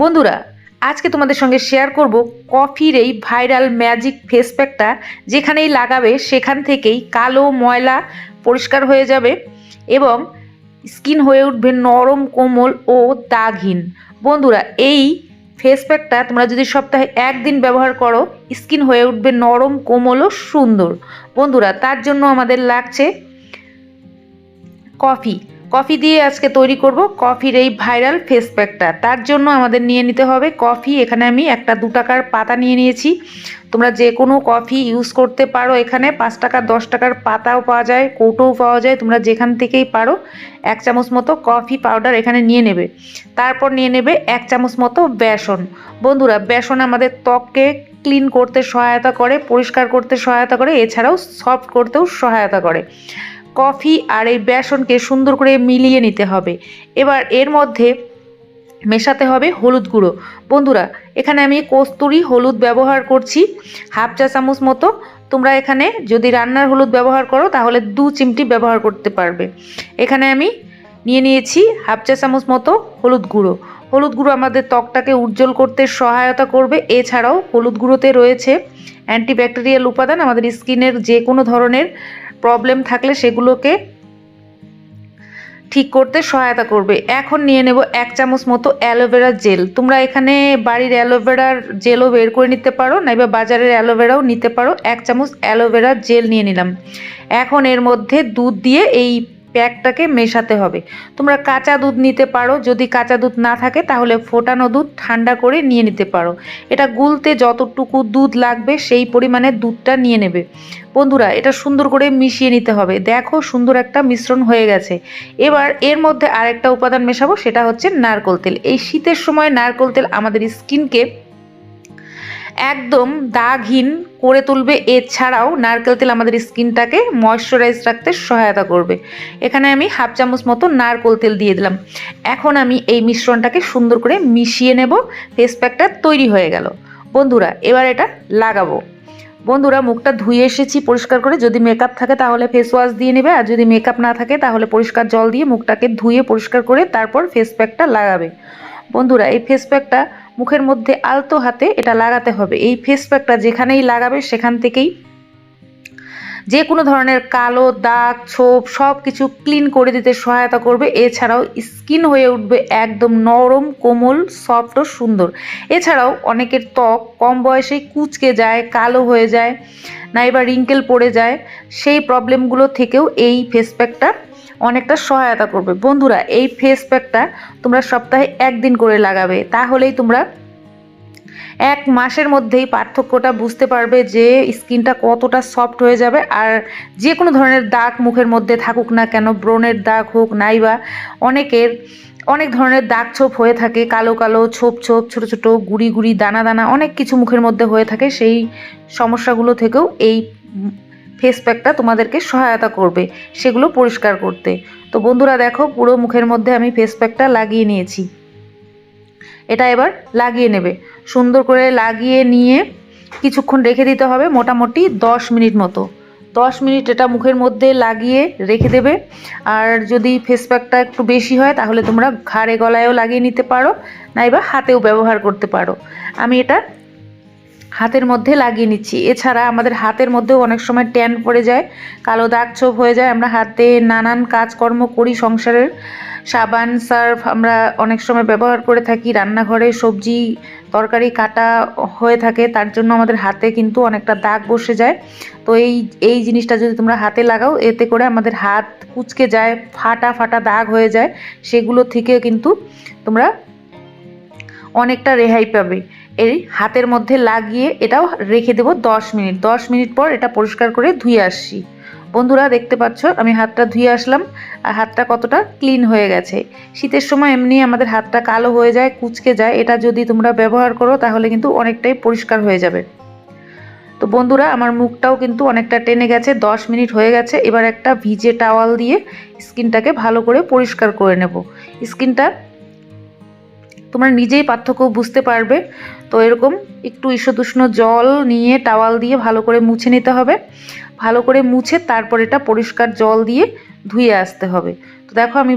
বন্ধুরা, আজকে তোমাদের সঙ্গে শেয়ার করব কফির এই ভাইরাল ম্যাজিক ফেস প্যাকটা যেখানেই লাগাবে সেখান থেকেই কালো ময়লা পরিষ্কার হয়ে যাবে এবং স্কিন হয়ে উঠবে নরম, কোমল ও দাগহীন। বন্ধুরা, এই ফেস প্যাকটা তোমরা যদি সপ্তাহে একদিন ব্যবহার করো স্কিন হয়ে উঠবে নরম, কোমল ও সুন্দর। বন্ধুরা, তার জন্য আমাদের লাগছে কফি। কফি দিয়ে আজকে তৈরি করব কফির এই ভাইরাল ফেস প্যাকটা তার জন্য আমাদের নিয়ে নিতে হবে কফি। এখানে আমি একটা দু টাকার পাতা নিয়ে নিয়েছি। তোমরা যে কোনো কফি ইউজ করতে পারো এখানে। পাঁচ টাকা, দশ টাকার পাতাও পাওয়া যায়, কৌটোও পাওয়া যায়। তোমরা যেখান থেকেই পারো, এক চামচ মতো কফি পাউডার এখানে নিয়ে নেবে। তারপর নিয়ে নেবে এক চামচ মতো বেসন। বন্ধুরা, বেসন আমাদের ত্বককে ক্লিন করতে সহায়তা করে, পরিষ্কার করতে সহায়তা করে, এছাড়াও সফট করতেও সহায়তা করে। কফি আর এই বেসনকে সুন্দর করে মিলিয়ে নিতে হবে। এবার এর মধ্যে মেশাতে হবে হলুদ গুঁড়ো। বন্ধুরা, এখানে আমি কস্তুরি হলুদ ব্যবহার করছি, হাফ চা চামচ মতো। তোমরা এখানে যদি রান্নার হলুদ ব্যবহার করো, তাহলে দু চিমটি ব্যবহার করতে পারবে। এখানে আমি নিয়ে নিয়েছি হাফ চা চামচ মতো হলুদ গুঁড়ো। হলুদ গুঁড়ো আমাদের ত্বকটাকে উজ্জ্বল করতে সহায়তা করবে। এছাড়াও হলুদ গুঁড়োতে রয়েছে অ্যান্টিব্যাকটেরিয়াল উপাদান আমাদের স্কিনের যে কোনো ধরনের প্রবলেম থাকলে সেগুলোকে ঠিক করতে সহায়তা করবে। এখন নিয়ে নেব এক চামচ মতো অ্যালোভেরা জেল তোমরা এখানে বাড়ির অ্যালোভেরার জেলও বের করে নিতে পারো, নাইবা বাজারের অ্যালোভেরাও নিতে পারো। এক চামচ অ্যালোভেরা জেল নিয়ে নিলাম। এখন এর মধ্যে দুধ দিয়ে এই প্যাকটাকে মেশাতে হবে। তোমরা কাঁচা দুধ নিতে পারো, যদি কাঁচা দুধ না থাকে তাহলে ফোটানো দুধ ঠান্ডা করে নিয়ে নিতে পারো। এটা গুলতে যতটুকু দুধ লাগবে সেই পরিমাণে দুধটা নিয়ে নেবে। বন্ধুরা, এটা সুন্দর করে মিশিয়ে নিতে হবে। দেখো সুন্দর একটা মিশ্রণ হয়ে গেছে। এবার এর মধ্যে আরেকটা উপাদান মেশাবো, সেটা হচ্ছে নারকোল তেল। এই শীতের সময় নারকোল তেল আমাদের স্কিনকে একদম দাগহীন করে তুলবে। এছাড়াও নারকেল তেল আমাদের স্কিনটাকে ময়শ্চারাইজ রাখতে সহায়তা করবে। এখানে আমি হাফ চামচ মতো নারকেল তেল দিয়ে দিলাম। এখন আমি এই মিশ্রণটাকে সুন্দর করে মিশিয়ে নেব। ফেস প্যাকটা তৈরি হয়ে গেল। বন্ধুরা, এবার এটা লাগাবো। বন্ধুরা, মুখটা ধুয়ে এসেছি পরিষ্কার করে। যদি মেকআপ থাকে তাহলে ফেস ওয়াশ দিয়ে নেবে। আর যদি মেকআপ না থাকে তাহলে পরিষ্কার জল দিয়ে মুখটাকে ধুয়ে পরিষ্কার করে তারপর ফেস প্যাকটা লাগাবে। বন্ধুরা, এই ফেস প্যাকটা মুখের মধ্যে আলতো হাতে এটা লাগাতে হবে। এই ফেস প্যাকটা যেখানেই লাগাবে সেখান থেকেই যে কোনো ধরনের কালো দাগ, ছোপ সব কিছু ক্লিন করে দিতে সহায়তা করবে। এছাড়াও স্কিন হয়ে উঠবে একদম নরম, কোমল সফট ও সুন্দর। এছাড়াও অনেকের ত্বক কম বয়সেই কুচকে যায়, কালো হয়ে যায় নাইবা রিঙ্কেল পড়ে যায়, সেই প্রবলেমগুলো থেকেও এই ফেস প্যাকটা অনেকটা সহায়তা করবে। বন্ধুরা, এই ফেস প্যাকটা তোমরা সপ্তাহে একদিন করে লাগাবে। তাহলেই তোমরা এক মাসের মধ্যেই পার্থক্যটা বুঝতে পারবে যে স্কিনটা কতটা সফট হয়ে যাবে। আর যে কোনো ধরনের দাগ মুখের মধ্যে থাকুক না কেন ব্রণের দাগ হোক, নাইবা অনেকের অনেক ধরনের দাগ ছোপ হয়ে থাকে, কালো কালো ছোপ ছোপ, ছোট ছোট গুড়ি গুড়ি, দানা দানা, অনেক কিছু মুখের মধ্যে হয়ে থাকে। সেই সমস্যাগুলো থেকেও এই ফেস প্যাকটা তোমাদেরকে সহায়তা করবে, সেগুলো পরিষ্কার করতে। তো বন্ধুরা দেখো, পুরো মুখের মধ্যে আমি ফেস প্যাকটা লাগিয়ে নিয়েছি। এটা এবার লাগিয়ে নেবে। সুন্দর করে লাগিয়ে নিয়ে কিছুক্ষণ রেখে দিতে হবে মোটামুটি দশ মিনিট মতো। দশ মিনিট এটা মুখের মধ্যে লাগিয়ে রেখে দেবে। আর যদি ফেস প্যাকটা একটু বেশি হয়, তাহলে তোমরা ঘাড়ে গলায়ও লাগিয়ে নিতে পারো, নাইবা হাতেও ব্যবহার করতে পারো। আমি এটা হাতের মধ্যে লাগিয়ে নিচ্ছি। এছাড়া আমাদের হাতের মধ্যেও অনেক সময় ট্যান পড়ে যায়, কালো দাগ ছোপ হয়ে যায়। আমরা হাতে নানান কাজকর্ম করি সংসারের। সাবান, সার্ফ আমরা অনেক সময় ব্যবহার করে থাকি। রান্নাঘরে সবজি, তরকারি কাটা হয়ে থাকে, তার জন্য আমাদের হাতে কিন্তু অনেকটা দাগ বসে যায়। তো এই এই জিনিসটা যদি তোমরা হাতে লাগাও, এতে করে আমাদের হাত কুচকে যায়, ফাটা ফাটা দাগ হয়ে যায়। সেগুলো থেকে কিন্তু তোমরা অনেকটা রেহাই পাবে। এই হাতের মধ্যে লাগিয়ে এটাও রেখে দেবো দশ মিনিট। দশ মিনিট পর এটা পরিষ্কার করে ধুয়ে আসছি। বন্ধুরা, দেখতে পাচ্ছ, আমি হাতটা ধুয়ে আসলাম। আর হাতটা কতটা ক্লিন হয়ে গেছে। শীতের সময় এমনি আমাদের হাতটা কালো হয়ে যায়, কুচকে যায়। এটা যদি তোমরা ব্যবহার করো, তাহলে কিন্তু অনেকটাই পরিষ্কার হয়ে যাবে। তো বন্ধুরা, আমার মুখটাও কিন্তু অনেকটা টেনে গেছে, দশ মিনিট হয়ে গেছে। এবার একটা ভিজে টাওয়াল দিয়ে স্কিনটাকে ভালো করে পরিষ্কার করে নেব। স্কিনটা তোমরা নিজেই পার্থক্য বুঝতে পারবে। তো এরকম একটু ঈষদুষ্ণ জল নিয়ে টাওয়াল দিয়ে ভালো করে মুছে নিতে হবে। ভালো করে মুছে তারপর এটা পরিষ্কার জল দিয়ে ধুয়ে আসতে হবে। তো দেখো আমি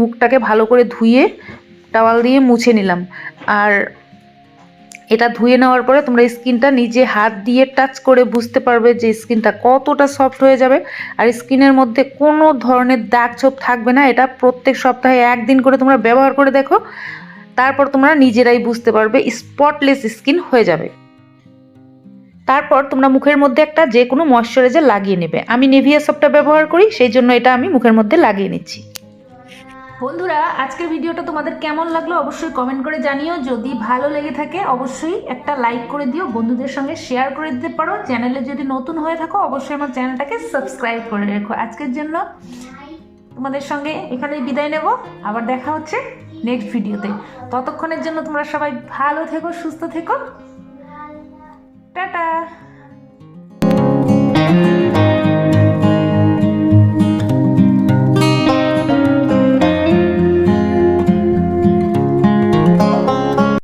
মুখটাকে ভালো করে ধুয়ে টাওয়াল দিয়ে মুছে নিলাম। আর এটা ধুয়ে নেওয়ার পরে তোমরা স্কিনটা নিজে হাত দিয়ে টাচ করে বুঝতে পারবে যে স্কিনটা কতটা সফট হয়ে যাবে। আর স্কিনের মধ্যে কোনো ধরনের দাগ ছোপ থাকবে না। এটা প্রত্যেক সপ্তাহে একদিন করে তোমরা ব্যবহার করে দেখো। তারপর তোমরা নিজেরাই বুঝতে পারবে স্পটলেস স্কিন হয়ে যাবে। তারপর তোমরা মুখের মধ্যে একটা যে কোনো ময়শ্চারাইজার লাগিয়ে নেবে। আমি নেভিয়া সপটা ব্যবহার করি, সেই জন্য এটা আমি মুখের মধ্যে লাগিয়ে নিচ্ছি। বন্ধুরা, আজকের ভিডিওটা তোমাদের কেমন লাগল অবশ্যই কমেন্ট করে জানিও। যদি ভালো লেগে থাকে, অবশ্যই একটা লাইক করে দিও। বন্ধুদের সঙ্গে শেয়ার করে দিতে পারো। চ্যানেলে যদি নতুন হয়ে থাকো, অবশ্যই আমার চ্যানেলটাকে সাবস্ক্রাইব করে রেখো। আজকের জন্য তোমাদের সঙ্গে এখানেই বিদায় নেব। আবার দেখা হচ্ছে। নেক্সট ভিডিওতে ততক্ষণের জন্য তোমরা সবাই ভালো থেকো সুস্থ থেকো। টাটা!